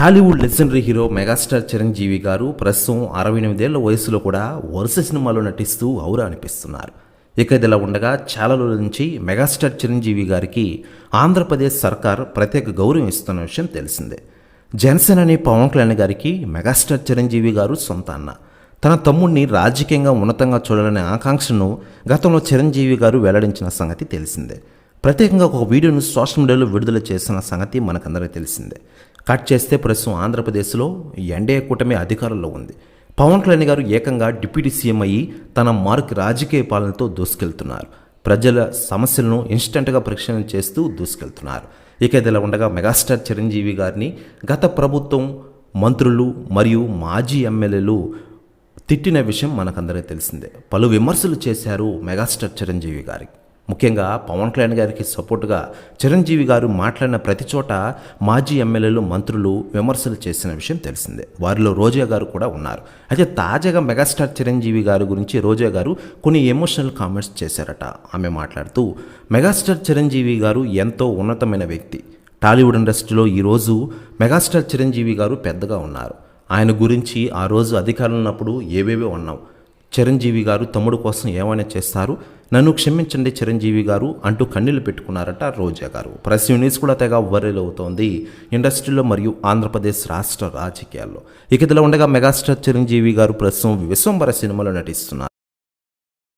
Tollywood legendary hero megastar Chiranjeevi garu ప్రస్తుతం అరవై ఎనిమిదేళ్ళ వయసులో కూడా వరుస సినిమాలో నటిస్తూ ఔరా అనిపిస్తున్నారు. ఇక ఇదిలా ఉండగా చాలా రోజుల నుంచి మెగాస్టార్ చిరంజీవి గారికి ఆంధ్రప్రదేశ్ సర్కార్ ప్రత్యేక గౌరవం ఇస్తున్న విషయం తెలిసిందే. జనసేన అనే పవన్ కళ్యాణ్ గారికి మెగాస్టార్ చిరంజీవి గారు సొంత అన్న. తన తమ్ముడిని రాజకీయంగా ఉన్నతంగా చూడాలనే ఆకాంక్షను గతంలో చిరంజీవి గారు వెల్లడించిన సంగతి తెలిసిందే. ప్రత్యేకంగా ఒక వీడియోను సోషల్ మీడియాలో విడుదల చేసిన సంగతి మనకందరికీ తెలిసిందే. కట్ చేస్తే ప్రస్తుతం ఆంధ్రప్రదేశ్లో ఎన్డీఏ కూటమి అధికారంలో ఉంది. పవన్ కళ్యాణ్ గారు ఏకంగా డిప్యూటీ సీఎం అయ్యి తన మార్క్ రాజకీయ పాలనతో దూసుకెళ్తున్నారు. ప్రజల సమస్యలను ఇన్స్టెంట్గా పరిశీలన చేస్తూ దూసుకెళ్తున్నారు. ఇక ఇదిలా ఉండగా మెగాస్టార్ చిరంజీవి గారిని గత ప్రభుత్వం మంత్రులు మరియు మాజీ ఎమ్మెల్యేలు తిట్టిన విషయం మనకందరికీ తెలిసిందే. పలు విమర్శలు చేశారు మెగాస్టార్ చిరంజీవి గారికి. ముఖ్యంగా పవన్ కళ్యాణ్ గారికి సపోర్టుగా చిరంజీవి గారు మాట్లాడిన ప్రతి చోట మాజీ ఎమ్మెల్యేలు మంత్రులు విమర్శలు చేసిన విషయం తెలిసిందే. వారిలో రోజా గారు కూడా ఉన్నారు. అయితే తాజాగా మెగాస్టార్ చిరంజీవి గారి గురించి రోజా గారు కొన్ని ఎమోషనల్ కామెంట్స్ చేశారట. ఆమె మాట్లాడుతూ మెగాస్టార్ చిరంజీవి గారు ఎంతో ఉన్నతమైన వ్యక్తి. టాలీవుడ్ ఇండస్ట్రీలో ఈరోజు మెగాస్టార్ చిరంజీవి గారు పెద్దగా ఉన్నారు. ఆయన గురించి ఆ రోజు అధికారంలో ఉన్నప్పుడు ఏవేవో ఉన్నాం చిరంజీవి గారు తమ్ముడు కోసం ఏమైనా చేస్తారు? నన్ను క్షమించండి చిరంజీవి గారు అంటూ కన్నీళ్ళు పెట్టుకున్నారట రోజా గారు. ప్రెస్ యూనిస్ కూడా తెగ వైరల్ అవుతోంది ఇండస్ట్రీలో మరియు ఆంధ్రప్రదేశ్ రాష్ట్ర రాజకీయాల్లో. ఇక ఇదిలో ఉండగా మెగాస్టార్ చిరంజీవి గారు ప్రస్తుతం విశ్వంబర సినిమాలో నటిస్తున్నారు.